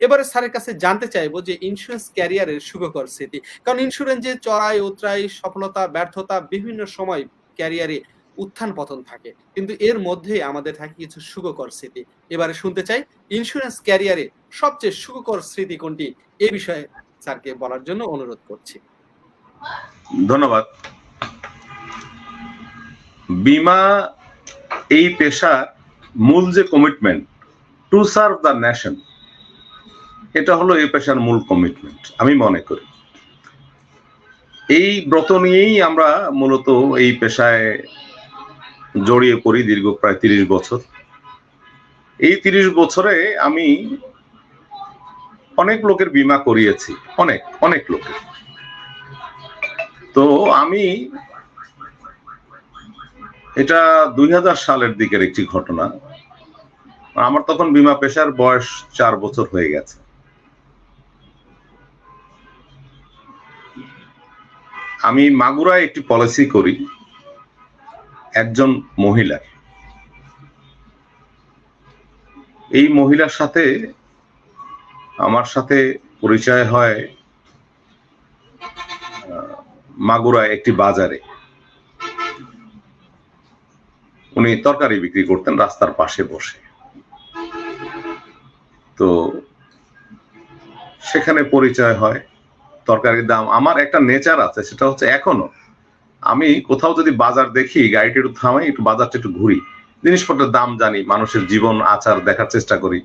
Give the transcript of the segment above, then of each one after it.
এবারে স্যারের কাছে জানতে চাইব যে ইন্স্যুরেন্স ক্যারিয়ারের সুখকর স্মৃতি। কারণ ইন্স্যুরেন্সে চড়াই, উতরাই, সফলতা, ব্যর্থতা বিভিন্ন সময় ক্যারিয়ারে উত্থান পতন থাকে। কিন্তু এর মধ্যে আমাদের থাকে কিছু সুখকর স্মৃতি। এবারে শুনতে চাই ইন্স্যুরেন্স ক্যারিয়ারে সবচেয়ে সুখকর স্মৃতি কোনটি? এ বিষয়ে স্যারকে বলার জন্য অনুরোধ করছি। ধন্যবাদ। বিমা, এই পেশার মূল যে commitment to serve the nation এটা হলো এই পেশার মূল কমিটমেন্ট আমি মনে করি। এই ব্রত নিয়েই আমরা মূলত এই পেশায় জড়িয়ে পড়ি দীর্ঘ প্রায় তিরিশ বছর। এই তিরিশ বছরে আমি অনেক লোকের বিমা করিয়েছি, অনেক অনেক লোকের। তো আমি এটা দুই হাজার সালের দিকের একটি ঘটনা। আমার তখন বিমা পেশার বয়স চার বছর হয়ে গেছে। আমি মাগুরায় একটি পলিসি করি, একজন মহিলার এই মহিলার সাথে আমার সাথে পরিচয় হয় মাগুরায় একটি বাজারে। উনি তরকারি বিক্রি করতেন, রাস্তার পাশে বসে। তো সেখানে পরিচয় হয় তরকারির দাম। আমার একটা নেচার আছে, সেটা হচ্ছে এখনও আমি কোথাও যদি বাজার দেখি গাড়িটা একটু থামাই, একটু বাজারটা একটু ঘুরি। জিনিসপত্রের দাম জানি, মানুষের জীবন, আচার দেখার চেষ্টা করি,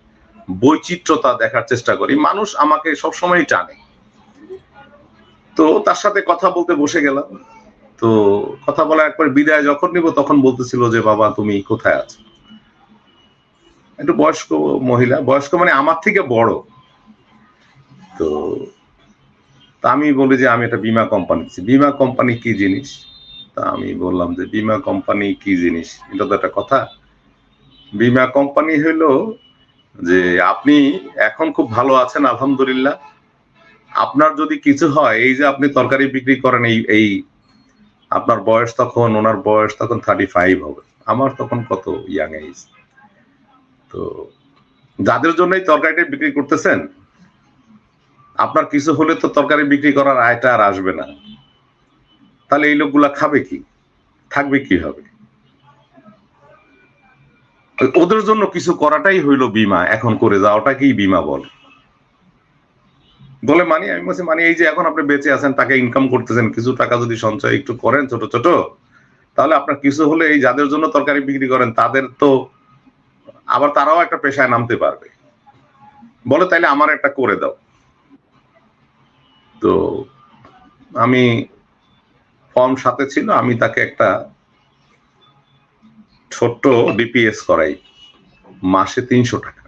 বৈচিত্র্যতা দেখার চেষ্টা করি। মানুষ আমাকে সবসময় টানে। তো তার সাথে কথা বলতে বসে গেলাম। তো কথা বলা একবার বিদায় যখন নিব, তখন বলতেছিল যে, বাবা, তুমি কোথায় আছো? একটু বয়স্ক মহিলা, বয়স্ক মানে আমার থেকে বড়। তো তা আমি বলি যে আমি একটা বিমা কোম্পানি বিমা কোম্পানি কি জিনিস? তা আমি বললাম যে বিমা কোম্পানি কি জিনিস? এটা তো একটা কথা। বিমা কোম্পানি হইল যে আপনি এখন খুব ভালো আছেন, আলহামদুলিল্লাহ। আপনার যদি কিছু হয়, এই যে আপনি তরকারি বিক্রি করেন, এই এই আপনার বয়স তখন, ওনার বয়স তখন থার্টি ফাইভ হবে। আমার তখন কত ইয়াং এজ তো যাদের জন্য এই তরকারিটা বিক্রি করতেছেন আপনার কিছু হলে তো তরকারি বিক্রি করার আয়টা আর আসবে না। তাহলে এই লোকগুলা খাবে কি? থাকবে কীভাবে? ওদের জন্য কিছু করাটাই হইল বিমা, এখন করে যাওয়াটাকেই বিমা বলে। বলে, মানি, আমি বলছি মানে এই যে এখন আপনি বেঁচে আছেন, তাকে ইনকাম করতেছেন, কিছু টাকা যদি সঞ্চয় একটু করেন ছোট ছোট, তাহলে আপনার কিছু হলে এই যাদের জন্য তরকারি বিক্রি করেন, তাদের তো আবার তারাও একটা পেশায় নামতে পারবে। বলে, তাইলে আমার একটা করে দাও। তো আমি ফর্ম সাথে ছিল, আমি তাকে একটা ছোট্ট ডিপিএস করাই। মাসে তিনশো টাকা।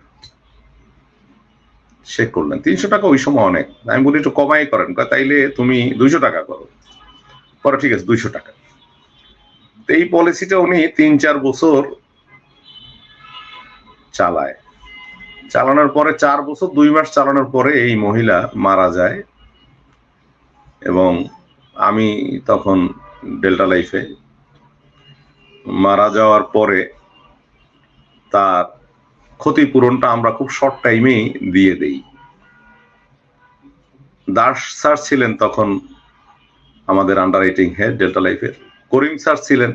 সে করলেন। তিনশো টাকা ওই সময় অনেক। আমি বলি, একটু কমাই করেন। তাইলে তুমি দুইশো টাকা করো। পরে ঠিক আছে, দুইশো টাকা। এই পলিসিটা উনি তিন, চার বছর চালায়। চালানোর পরে, চার বছর, দুই মাস চালানোর পরে এই মহিলা মারা যায়। এবং আমি তখন ডেল্টা লাইফে মারা যাওয়ার পরে তার ক্ষতিপূরণটা আমরা খুব শর্ট টাইমেই দিয়ে দেই। দাস স্যার ছিলেন তখন আমাদের আন্ডার রাইটিং হেড ডেল্টা লাইফের করিম স্যার ছিলেন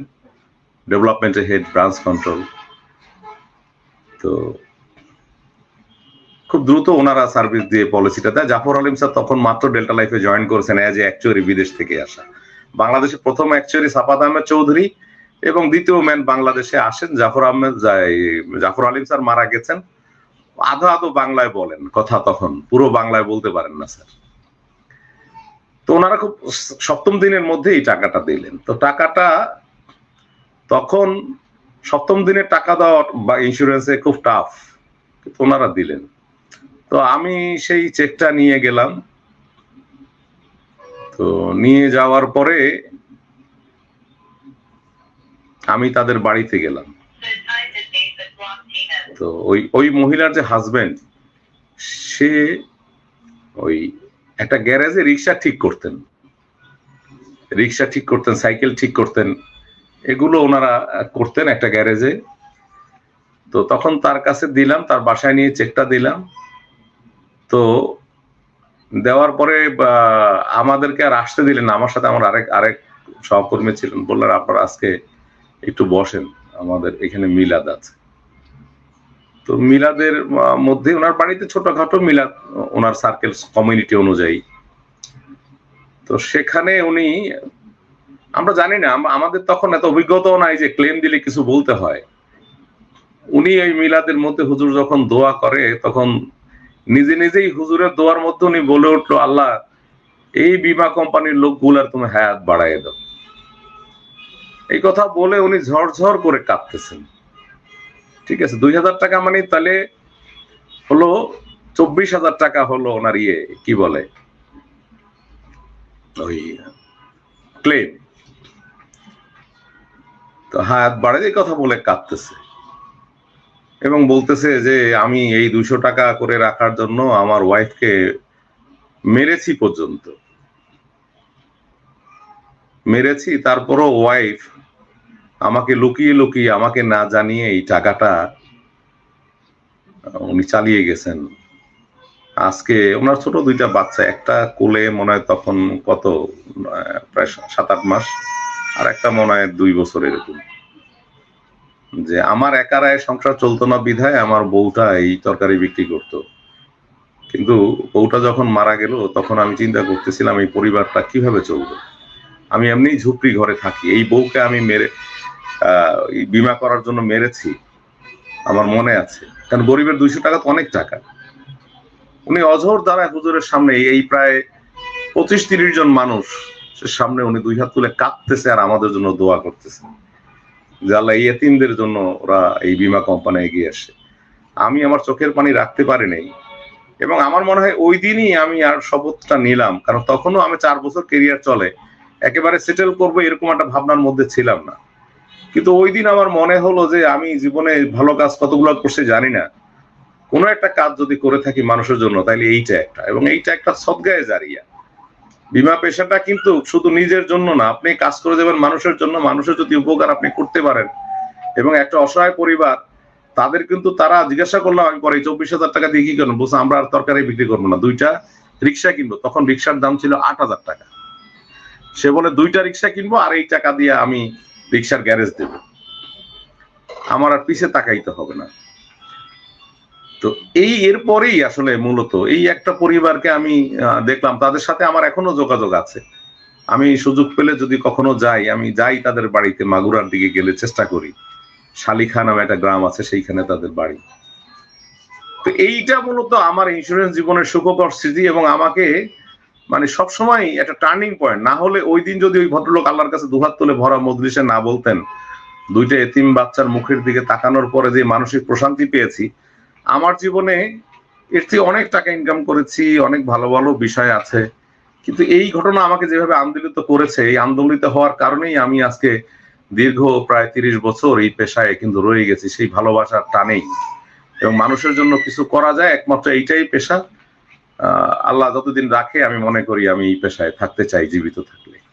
ডেভেলপমেন্টের হেড ব্রাঞ্চ কন্ট্রোল তো খুব দ্রুত ওনারা সার্ভিস দিয়ে পলিসিটা দেয়। জাফর আলিম স্যার তখন মাত্র ডেল্টা লাইফে জয়েন করেছেন অ্যাজ এ অ্যাকচুয়ারি বিদেশ থেকে আসা। বাংলাদেশের প্রথম অ্যাকচুয়ারি সাফাত আহমেদ চৌধুরী এবং দ্বিতীয় ম্যান বাংলাদেশে আসেন। জাফর আহমেদ জাফর আলিম স্যার মারা গেছেন। আধো আধো বাংলায় বলেন কথা তখন। পুরো বাংলায় বলতে পারেন না স্যার। তো ওনারা খুব সপ্তম দিনের মধ্যে এই টাকাটা দিলেন। তো টাকাটা তখন সপ্তম দিনের টাকা দেওয়া বা ইন্স্যুরেন্সে খুব টাফ ওনারা দিলেন। তো আমি সেই চেকটা নিয়ে গেলাম। তো নিয়ে যাওয়ার পরে আমি তাদের বাড়িতে গেলাম। তো ওই ওই মহিলার যে হাজবেন্ড সে ওই একটা গ্যারেজে রিক্সা ঠিক করতেন। রিক্সা ঠিক করতেন, সাইকেল ঠিক করতেন, এগুলো ওনারা করতেন একটা গ্যারেজে। তো তখন তার কাছে দিলাম, তার বাসায় নিয়ে চেকটা দিলাম। তো দেওয়ার পরে আমাদেরকে আর আসতে দিলেন না। আমার সাথে আমার আরেক আরেক সহকর্মী ছিলেন। বললেন, আপনারা আজকে একটু বসেন। আমাদের এখানে মিলাদ আছে। তো মিলাদের মধ্যে ওনার বাড়িতে ছোটখাটো মিলাদ, ওনার সার্কেল কমিউনিটি অনুযায়ী। তো সেখানে উনি, আমরা জানি না আমাদের তখন এত অভিজ্ঞতাও নাই যে ক্লেম দিলে কিছু বলতে হয়। উনি ওই মিলাদের মধ্যে হুজুর যখন দোয়া করে, তখন নিজে নিজেই হুজুরের দোয়ার মধ্যে উনি বলে উঠল, আল্লাহ, এই বিমা কোম্পানির লোকগুলার তুমি হায়াত বাড়াই দাও। এই কথা বলে উনি ঝরঝর করে কাঁদতেছেন। ঠিক আছে, দুই হাজার টাকা মানে তাহলে হলো চব্বিশ হাজার টাকা হলো ওনার ইয়ে কি বলে? ওই ক্লেম তো হায়াত বাড়ে এই কথা বলে কাঁদতেছে। এবং বলতেছে যে, আমি এই দুশো টাকা করে রাখার জন্য আমার ওয়াইফকে মেরেছি পর্যন্ত। মেরেছি, তারপরও ওয়াইফ আমাকে লুকিয়ে লুকিয়ে আমাকে না জানিয়ে এই টাকাটা উনি চালিয়ে গেছেন। আজকে ওনার ছোট দুইটা বাচ্চা, একটা কোলে মনে হয় তখন কত প্রায় সাত আট মাস, আর একটা মনে হয় দুই বছর এরকম। যে আমার একারায় সংসার চলতো না বিধায় আমার বউটা এই তরকারি বিক্রি করত। কিন্তু বউটা যখন মারা গেল, তখন আমি চিন্তা করতেছিলাম, এই পরিবারটা কীভাবে চলবে? আমি এমনি ঝুপড়ি ঘরে থাকি। এই বউকে আমি মেরে বিমা করার জন্য মেরেছি, আমার মনে আছে। কারণ গরিবের দুইশো টাকা তো অনেক টাকা। উনি অঝোর দ্বারা হুজুরের সামনে, এই প্রায় পঁচিশ তিরিশ জন মানুষ সামনে উনি দুই হাত তুলে কাঁদতেছে আর আমাদের জন্য দোয়া করতেছে। যে আল্লাহ এই এতিমদের জন্য ওরা এই বিমা কোম্পানি এগিয়ে আসে। আমি আমার চোখের পানি রাখতে পারি নাই। এবং আমার মনে হয় ওই দিনই আমি আর শপথটা নিলাম। কারণ তখনও আমি চার বছর কেরিয়ার চলে। একেবারে সেটেল করব এরকম একটা ভাবনার মধ্যে ছিলাম না। কিন্তু ওই দিন আমার মনে হলো যে আমি জীবনে ভালো কাজ কতগুলো করছে জানি না। কোনো একটা কাজ যদি করে থাকি মানুষের জন্য তাহলে এইটা একটা। এবং এইটা একটা সদ্গায়ে জারিয়া। বিমা পেশাটা কিন্তু শুধু নিজের জন্য না, আপনি কাজ করে যাবেন মানুষের জন্য, মানুষের যদি উপকার আপনি করতে পারেন। এবং একটা অসহায় পরিবার, তাদের কিন্তু তারা জিজ্ঞাসা করলাম, আমি পরে চব্বিশ হাজার টাকা দিয়ে কি করব? বলছে, আমরা আর তরকারি বিক্রি করব না। দুইটা রিক্সা কিনবো। তখন রিক্সার দাম ছিল আট হাজার টাকা। সে বলে, দুইটা রিক্সা কিনবো আর এই টাকা দিয়ে আমি রিক্সার গ্যারেজ দেব। আমার আর পিছে তাকাইতে হবে না। তো এই এরপরেই আসলে মূলত এই একটা পরিবারকে আমি দেখলাম। তাদের সাথে আমার এখনও যোগাযোগ আছে। আমি সুযোগ পেলে যদি কখনো যাই, আমি যাই তাদের বাড়িতে, মাগুরার দিকে গেলে চেষ্টা করি। শালিখা নামে একটা গ্রাম আছে, সেইখানে তাদের বাড়ি। তো এইটা মূলত আমার ইন্স্যুরেন্স জীবনের সুখকর স্মৃতি এবং আমাকে মানে সবসময় একটা টার্নিং পয়েন্ট না হলে ওই দিন যদি ওই ভদ্রলোক আল্লাহর কাছে দুহাত তুলে ভরা মজলিসে না বলতেন, দুইটা এতিম বাচ্চার মুখের দিকে তাকানোর পরে যে মানসিক প্রশান্তি পেয়েছি আমার জীবনে এর থেকে অনেক টাকা ইনকাম করেছি, অনেক ভালো ভালো বিষয় আছে। কিন্তু এই ঘটনা আমাকে যেভাবে আন্দোলিত করেছে, এই আন্দোলিত হওয়ার কারণেই আমি আজকে দীর্ঘ প্রায় তিরিশ বছর এই পেশায় কিন্তু রয়ে গেছি, সেই ভালোবাসার টানেই। এবং মানুষের জন্য কিছু করা যায়, একমাত্র এইটাই পেশা। আল্লাহ যতদিন রাখে, আমি মনে করি আমি এই পেশায় থাকতে চাই, জীবিত থাকলে।